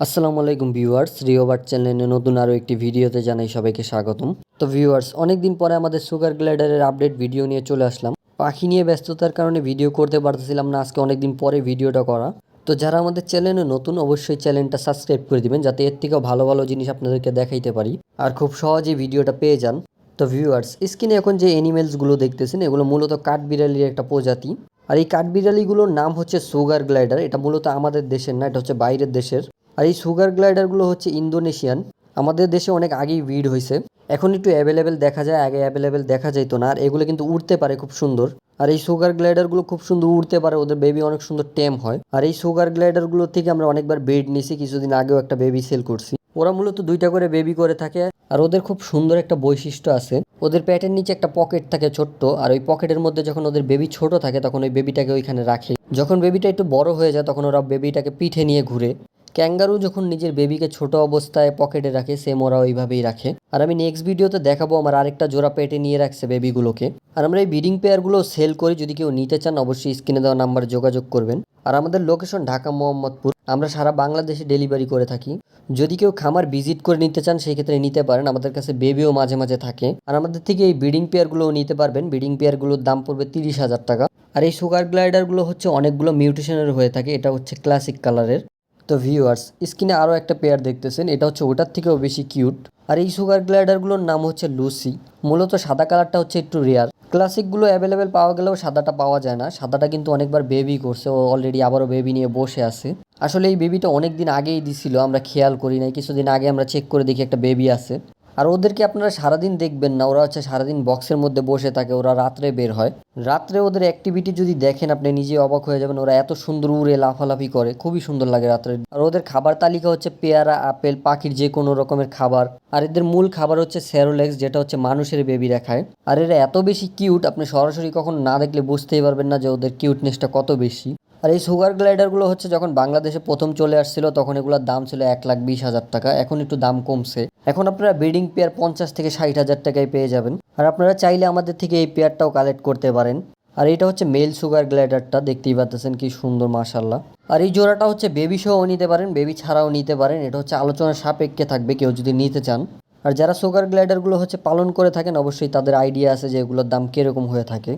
আসসালামু আলাইকুম ভিউয়ার্স রিওবার্ট চ্যানেলে নতুন আরও একটি ভিডিওতে জানাই সবাইকে স্বাগতম। তো ভিউয়ার্স, অনেকদিন পরে আমাদের সুগার গ্লাইডারের আপডেট ভিডিও নিয়ে চলে আসলাম। পাখি নিয়ে ব্যস্ততার কারণে ভিডিও করতে পারতেছিলাম না, আজকে অনেকদিন পরে ভিডিওটা করা। তো যারা আমাদের চ্যানেলে নতুন, অবশ্যই চ্যানেলটা সাবস্ক্রাইব করে দিবেন, যাতে এর থেকেও ভালো ভালো জিনিস আপনাদেরকে দেখাইতে পারি আর খুব সহজেই ভিডিওটা পেয়ে যান। তো ভিউয়ার্স, স্ক্রিনে এখন যে অ্যানিমেলসগুলো দেখতেছেন, এগুলো মূলত কাঠবিড়ালির একটা প্রজাতি। আর এই কাঠবিড়ালিগুলোর নাম হচ্ছে সুগার গ্লাইডার, এটা মূলত আমাদের দেশের না, এটা হচ্ছে বাইরের দেশের। আর এই সুগার গ্লাইডারগুলো হচ্ছে ইন্দোনেশিয়ান। আমাদের দেশে অনেক আগেই ভিড় হয়েছে। এখন একটু অ্যাভেলেবেল দেখা যায়, আগে অ্যাভেলেবেল দেখা যাইতো না। আর এগুলো কিন্তু উড়তে পারে খুব সুন্দর। আর এই সুগার গ্লাইডারগুলো খুব সুন্দর উড়তে পারে, ওদের বেবি অনেক সুন্দর টেম হয়। আর এই সুগার গ্লাইডারগুলো থেকে আমরা অনেকবার বেড নিছি, কিছুদিন আগেও একটা বেবি সেল করছি। ওরা মূলত দুইটা করে বেবি করে থাকে, আর ওদের খুব সুন্দর একটা বৈশিষ্ট্য আছে। ওদের প্যাটের নিচে একটা পকেট থাকে ছোট্ট, আর ওই পকেটের মধ্যে যখন ওদের বেবি ছোট থাকে, তখন ওই বেবিটাকে ওইখানে রাখে। যখন বেবিটা একটু বড় হয়ে যায়, তখন ওরা বেবিটাকে পিঠে নিয়ে ঘুরে। ক্যাঙ্গারু যখন নিজের বেবিকে ছোট অবস্থায় পকেটে রাখে সেম ওরা ওইভাবেই রাখে। আর আমি নেক্সট ভিডিওতে দেখাবো আমার আরেকটা জোড়া পেটে নিয়ে রাখছে বেবিগুলোকে। আর আমরা এই ব্রিডিং পেয়ারগুলো সেল করি, যদি কেউ নিতে চান অবশ্যই স্ক্রিনে দেওয়া নাম্বার যোগাযোগ করবেন। আর আমাদের লোকেশন ঢাকা মোহাম্মদপুর। আমরা সারা বাংলাদেশে ডেলিভারি করে থাকি। যদি কেউ খামার ভিজিট করে নিতে চান, সেই ক্ষেত্রে নিতে পারেন। আমাদের কাছে বেবিও মাঝে মাঝে থাকে। আর আমাদের থেকে এই ব্রিডিং পেয়ারগুলোও নিতে পারবেন। ব্রিডিং পেয়ারগুলোর দাম পড়বে তিরিশ হাজার টাকা। আর এই সুগার গ্লাইডারগুলো হচ্ছে অনেকগুলো মিউটেশনের হয়ে থাকে। এটা হচ্ছে ক্লাসিক কালারের তো ভিউয়ার্স স্ক্রিনে আরও একটা পেয়ার দেখতেছেন, এটা হচ্ছে ওটার থেকেও বেশি কিউট আর এই সুগার গ্লাইডারগুলোর নাম হচ্ছে লুসি মূলত সাদা কালারটা হচ্ছে একটু রেয়ার ক্লাসিকগুলো অ্যাভেলেবেল পাওয়া গেলেও সাদাটা পাওয়া যায় না। সাদাটা কিন্তু অনেকবার বেবি করছে, ও অলরেডি আবারও বেবি নিয়ে বসে আছে। আসলে এই বেবিটা অনেক দিন আগেই দিছিল, আমরা খেয়াল করি নাই। কিছুদিন আগে আমরা চেক করে দেখি একটা বেবি আছে। আর ওদেরকে আপনারা সারাদিন দেখবেন না, ওরা হচ্ছে সারাদিন বক্সের মধ্যে বসে থাকে, ওরা রাত্রে বের হয়। রাত্রে ওদের অ্যাক্টিভিটি যদি দেখেন, আপনি নিজে অবাক হয়ে যাবেন, ওরা এত সুন্দর উড়ে লাফালাফি করে, খুবই সুন্দর লাগে রাত্রে। আর ওদের খাবার তালিকা হচ্ছে পেয়ারা, আপেল, পাখির যে কোনো রকমের খাবার। আর এদের মূল খাবার হচ্ছে স্যারোলেক্স, যেটা হচ্ছে মানুষের বেবিরা খায়। আর এরা এত বেশি কিউট আপনি সরাসরি কখন না দেখলে বুঝতেই পারবেন না যে ওদের কিউটনেসটা কত বেশি। আর এই সুগার গ্লাইডারগুলো হচ্ছে যখন বাংলাদেশে প্রথম চলে আসছিল, তখন এগুলোর দাম ছিল এক লাখ বিশ হাজার টাকা। এখন একটু দাম কমছে। এখন আপনারা ব্রিডিং পেয়ার পঞ্চাশ থেকে ষাট হাজার টাকায় পেয়ে যাবেন। আর আপনারা চাইলে আমাদের থেকে এই পেয়ারটাও কালেক্ট করতে পারেন। আর এটা হচ্ছে মেল সুগার গ্লাইডারটা, দেখতেই পাচ্ছেন কি সুন্দর মাশাল্লাহ আর এই জোড়াটা হচ্ছে বেবি সহও নিতে পারেন, বেবি ছাড়াও নিতে পারেন। এটা হচ্ছে আলোচনার সাপেক্ষে থাকবে, কেউ যদি নিতে চান। আর যারা সুগার গ্লাইডারগুলো হচ্ছে পালন করে থাকেন, অবশ্যই তাদের আইডিয়া আছে যে এগুলোর দাম কীরকম হয়ে থাকে।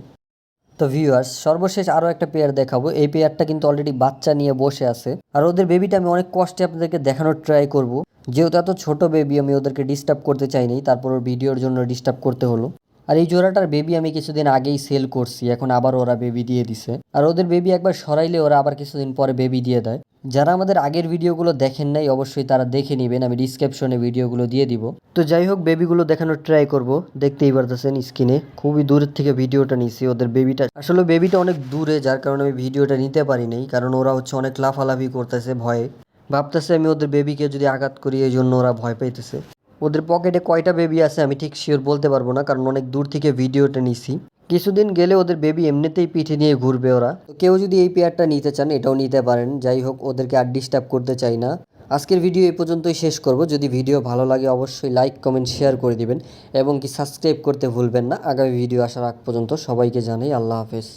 তো ভিউয়ার্স সর্বশেষ আরও একটা পেয়ার দেখাবো। এই পেয়ারটা কিন্তু অলরেডি বাচ্চা নিয়ে বসে আছে। আর ওদের বেবিটা আমি অনেক কষ্টে আপনাদেরকে দেখানোর ট্রাই করব। যেহেতু এত ছোট বেবি আমি ওদেরকে ডিস্টার্ব করতে চাইনি। তারপর ওর ভিডিওর জন্য ডিস্টার্ব করতে হলো। আর এই জোড়াটার বেবি আমি কিছুদিন আগেই সেল করছি, এখন আবার ওরা বেবি দিয়ে দিছে। আর ওদের বেবি একবার সরাইলে ওরা আবার কিছুদিন পরে বেবি দিয়ে দেয়। যারা আমাদের আগের ভিডিওগুলো দেখেন নাই, অবশ্যই তারা দেখে নেবেন, আমি ডিসক্রিপশনে ভিডিওগুলো দিয়ে দিব। তো যাই হোক বেবিগুলো দেখানোর ট্রাই করব, দেখতেই পারতেছেন স্ক্রিনে খুবই দূরের থেকে ভিডিওটা নিছি, ওদের বেবিটা আসলে বেবিটা অনেক দূরে, যার কারণে আমি ভিডিওটা নিতে পারি নাই, কারণ ওরা হচ্ছে অনেক লাফালাফি করতেছে ভয়ে। ভাবতেছে আমি ওদের বেবিকে যদি আঘাত করি, এই জন্য ওরা ভয় পাইতেছে। ওদের পকেটে কয়টা বেবি আছে আমি ঠিক শিওর বলতে পারব না, কারণ অনেক দূর থেকে ভিডিওটা নিছি। কিছুদিন গেলে ওদের বেবি এমনিতেই পিঠে নিয়ে ঘুরবে ওরা। কেউ যদি এই পেয়ারটা নিতে চান, এটাও নিতে পারেন। যাই হোক, ওদেরকে আর ডিস্টার্ব করতে চাই না। আজকের ভিডিও এই পর্যন্তই শেষ করব। যদি ভিডিও ভালো লাগে, অবশ্যই লাইক কমেন্ট শেয়ার করে দিবেন। এবং কি সাবস্ক্রাইব করতে ভুলবেন না। আগামী ভিডিও আসার আগ পর্যন্ত সবাইকে জানাই আল্লাহ হাফেজ।